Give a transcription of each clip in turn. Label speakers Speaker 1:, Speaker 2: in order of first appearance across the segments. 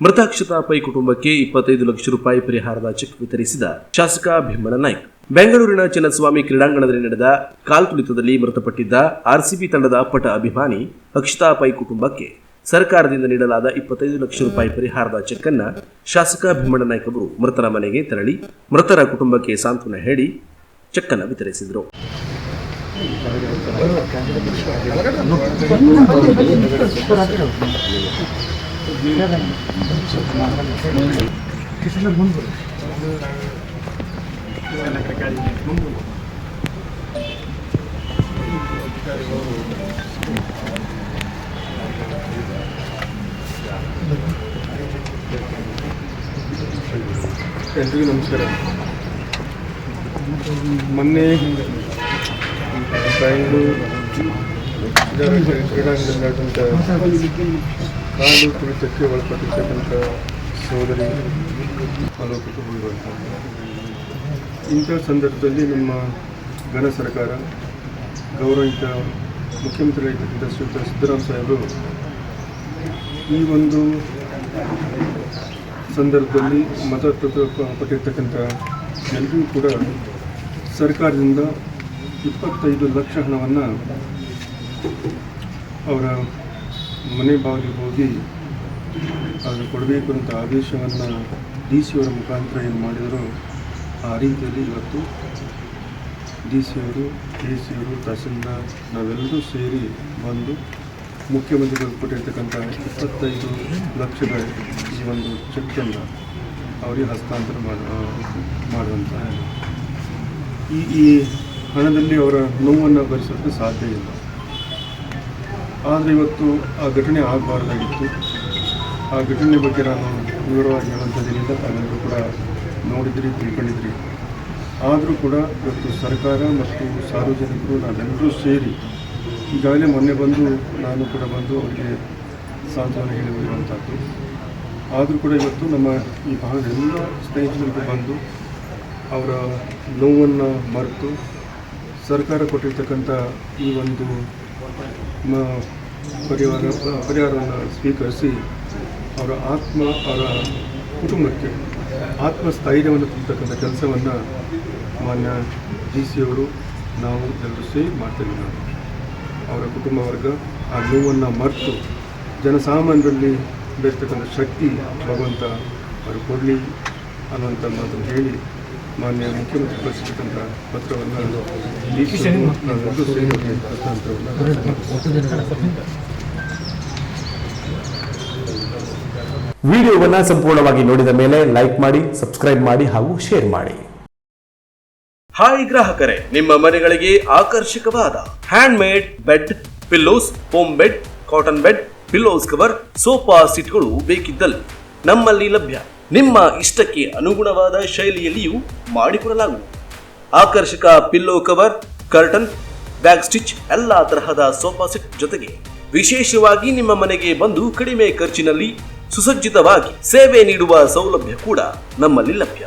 Speaker 1: ಮೃತಾಕ್ಷತಾ pi ಕುಟುಂಬಕ್ಕೆ ಇಪ್ಪತ್ತೈದು ಲಕ್ಷ ರೂಪಾಯಿ ಪರಿಹಾರದ ಚೆಕ್ ವಿತರಿಸಿದ ಶಾಸಕ ಭೀಮಣ್ಣ ನಾಯ್ಕ್. ಬೆಂಗಳೂರಿನ ಚಿನ್ನಸ್ವಾಮಿ ಕ್ರೀಡಾಂಗಣದಲ್ಲಿ ನಡೆದ ಕಾಲ್ತುಳಿತದಲ್ಲಿ ಮೃತಪಟ್ಟಿದ್ದ ಆರ್ಸಿಬಿ ತಂಡದ ಪಟ ಅಭಿಮಾನಿ ಅಕ್ಷತಾ ಪೈ ಕುಟುಂಬಕ್ಕೆ ಸರ್ಕಾರದಿಂದ ನೀಡಲಾದ ಇಪ್ಪತ್ತೈದು ಲಕ್ಷ ರೂಪಾಯಿ ಪರಿಹಾರದ ಚೆಕ್ ಅನ್ನ ಶಾಸಕ ಭೀಮಣ್ಣ ನಾಯ್ಕ್ ಅವರು ಮೃತರ ಮನೆಗೆ ತೆರಳಿ ಮೃತರ ಕುಟುಂಬಕ್ಕೆ ಸಾಂತ್ವನ ಹೇಳಿ ಚೆಕ್ ಅನ್ನು ವಿತರಿಸಿದರು.
Speaker 2: ಎಲ್ರಿಗೂ ನಮಸ್ಕಾರ ಮೊನ್ನೆ ಬ್ಯಾಂಗ್ಳೂರು ಕ್ರೀಡಾಂಗಣದಲ್ಲಿ ನಡೆದಂಥ ಕಾಲು ತುಳಿತಕ್ಕೆ ಒಳಪಟ್ಟಿರ್ತಕ್ಕಂಥ ಹೋಗಿರುವಂಥ ಇಂಥ ಸಂದರ್ಭದಲ್ಲಿ ನಮ್ಮ ಘನ ಸರ್ಕಾರ, ಗೌರವಿತ ಮುಖ್ಯಮಂತ್ರಿಗಳಾಗಿರ್ತಕ್ಕಂಥ ಶ್ರೀಯುತ ಸಿದ್ದರಾಮ ಸಾಹೇಬರು ಈ ಒಂದು ಸಂದರ್ಭದಲ್ಲಿ ಮತ ಪಟ್ಟಿರ್ತಕ್ಕಂಥ ಎಲ್ಲರಿಗೂ ಕೂಡ ಸರ್ಕಾರದಿಂದ ಇಪ್ಪತ್ತೈದು ಲಕ್ಷ ಹಣವನ್ನು ಅವರ ಮನೆ ಬಾಗಿಲಿಗೆ ಹೋಗಿ ಅದನ್ನು ಕೊಡಬೇಕು ಅಂತ ಆದೇಶವನ್ನು ಡಿ ಸಿ ಅವರ ಮುಖಾಂತರ ಏನು ಮಾಡಿದರೋ, ಆ ರೀತಿಯಲ್ಲಿ ಇವತ್ತು ಡಿ ಸಿ ಅವರು ಡಿ ಸಿ ಅವರು, ತಹಸೀಲ್ದಾರ್ ನಾವೆಲ್ಲರೂ ಸೇರಿ ಬಂದು ಮುಖ್ಯಮಂತ್ರಿಗಳು ಕೊಟ್ಟಿರ್ತಕ್ಕಂಥ ಇಪ್ಪತ್ತೈದು ಲಕ್ಷದ ಈ ಒಂದು ಚೆಕ್ಕನ್ನು ಅವರಿಗೆ ಹಸ್ತಾಂತರ ಮಾಡ ಮಾಡುವಂಥ ಈ ಈ ಹಣದಲ್ಲಿ ಅವರ ನೋವನ್ನು ಭರಿಸೋಕ್ಕೆ ಸಾಧ್ಯ ಇಲ್ಲ. ಆದರೆ ಇವತ್ತು ಆ ಘಟನೆ ಆಗಬಾರ್ದಾಗಿತ್ತು. ಆ ಘಟನೆ ಬಗ್ಗೆ ನಾನು ವಿವರವಾಗಿ ಹೇಳುವಂಥದ್ದೇನಿಲ್ಲ ತಾವೆಲ್ಲರೂ ಕೂಡ ನೋಡಿದ್ರಿ, ತಿಳ್ಕೊಂಡಿದ್ರಿ. ಆದರೂ ಕೂಡ ಇವತ್ತು ಸರ್ಕಾರ ಮತ್ತು ಸಾರ್ವಜನಿಕರು ನಾವೆಲ್ಲರೂ ಸೇರಿ ಈಗಾಗಲೇ ಮೊನ್ನೆ ಬಂದು ನಾನು ಕೂಡ ಬಂದು ಅವರಿಗೆ ಸಾಂತ್ವನ ಹೇಳಿ ಹೋಗಿರುವಂಥದ್ದು ಆದರೂ ಕೂಡ ಇವತ್ತು ನಮ್ಮ ಈ ಭಾಗದ ಎಲ್ಲ ಸ್ನೇಹಿತರಿಗೆ ಬಂದು ಅವರ ನೋವನ್ನು ಮರೆತು ಸರ್ಕಾರ ಕೊಟ್ಟಿರ್ತಕ್ಕಂಥ ಈ ಒಂದು ಪರಿವಾರ ಪರಿಹಾರವನ್ನು ಸ್ವೀಕರಿಸಿ ಅವರ ಆತ್ಮ, ಅವರ ಕುಟುಂಬಕ್ಕೆ ಆತ್ಮಸ್ಥೈರ್ಯವನ್ನು ತುಂಬತಕ್ಕಂಥ ಕೆಲಸವನ್ನು ಮಾನ್ಯ ಡಿ ಸಿ ಅವರು ನಾವು ಎಲ್ಲರೂ ಸೇರಿ ಮಾಡ್ತೇವೆ ನಾವು. ಅವರ ಕುಟುಂಬ ವರ್ಗ ಆ ನೋವನ್ನು ಮರೆತು ಜನಸಾಮಾನ್ಯರಲ್ಲಿ ಬೇರ್ತಕ್ಕಂಥ ಶಕ್ತಿ ಭಗವಂತ ಅವರು ಕೊಡಲಿ ಅನ್ನುವಂಥ ಮಾತನ್ನು ಹೇಳಿ ಮಾನ್ಯ ಮುಖ್ಯಮಂತ್ರಿ ಕಳಿಸಿರ್ತಕ್ಕಂಥ ಪತ್ರವನ್ನು ನಾವೆಲ್ಲರೂ ಸೇರಿ
Speaker 3: ವಿಡಿಯೋವನ್ನ ಸಂಪೂರ್ಣವಾಗಿ ನೋಡಿದ ಮೇಲೆ ಲೈಕ್ ಮಾಡಿ ಸಬ್ಸ್ಕ್ರೈಬ್ ಮಾಡಿ ಹಾಗೂ ಶೇರ್ ಮಾಡಿ.
Speaker 1: ಹಾಯ್ ಗ್ರಾಹಕರೇ ನಿಮ್ಮ ಮನೆಗಳಿಗೆ ಆಕರ್ಷಕವಾದ hand made bed pillows home bed cotton bed pillows cover sofa ಸೀಟ್ಗಳು ಬೇಕಿದ್ದಲ್ಲಿ ನಮ್ಮಲ್ಲಿ ಲಭ್ಯ. ನಿಮ್ಮ ಇಷ್ಟಕ್ಕೆ ಅನುಗುಣವಾದ ಶೈಲಿಯಲ್ಲಿಯೂ ಮಾಡಿಕೊಡಲಾಗುವುದು. ಆಕರ್ಷಕ pillow cover, curtain, bag stitch, ಎಲ್ಲ ತರಹದ ಸೋಫಾ ಸೆಟ್ ಜೊತೆಗೆ ವಿಶೇಷವಾಗಿ ನಿಮ್ಮ ಮನೆಗೆ ಬಂದು ಕಡಿಮೆ ಖರ್ಚಿನಲ್ಲಿ ಸುಸಜ್ಜಿತವಾಗಿ ಸೇವೆ ನೀಡುವ ಸೌಲಭ್ಯ ಕೂಡ ನಮ್ಮಲ್ಲಿ ಲಭ್ಯ.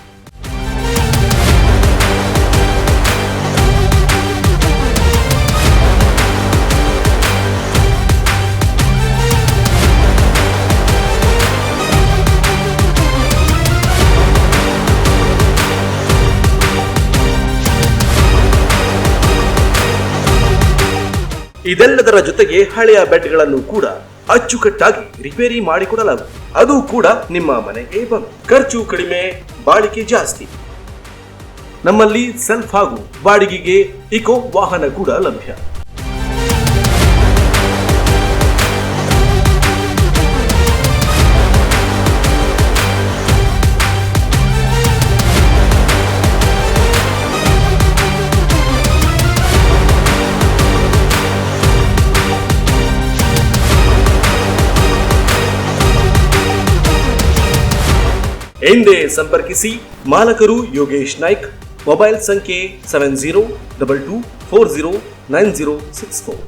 Speaker 1: ಇದೆಲ್ಲದರ ಜೊತೆಗೆ ಹಳೆಯ ಬೆಡ್ಗಳನ್ನು ಕೂಡ ಅಚ್ಚುಕಟ್ಟಾಗಿ ರಿಪೇರಿ ಮಾಡಿಕೊಡಲಾಗುವುದು. ಅದು ಕೂಡ ನಿಮ್ಮ ಮನೆಗೆ ಬಂದು. ಖರ್ಚು ಕಡಿಮೆ ಬಾಳಿಕೆ ಜಾಸ್ತಿ. ನಮ್ಮಲ್ಲಿ ಸೆಲ್ಫ್ ಹಾಗೂ ಬಾಡಿಗೆಗೆ ಇಕೋ ವಾಹನ ಕೂಡ ಲಭ್ಯ. ಎಂದೇ ಸಂಪರ್ಕಿಸಿ ಮಾಲಕರು ಯೋಗೇಶ್ ನಾಯ್ಕ್, ಮೊಬೈಲ್ ಸಂಖ್ಯೆ seven zero double two four zero nine zero six four.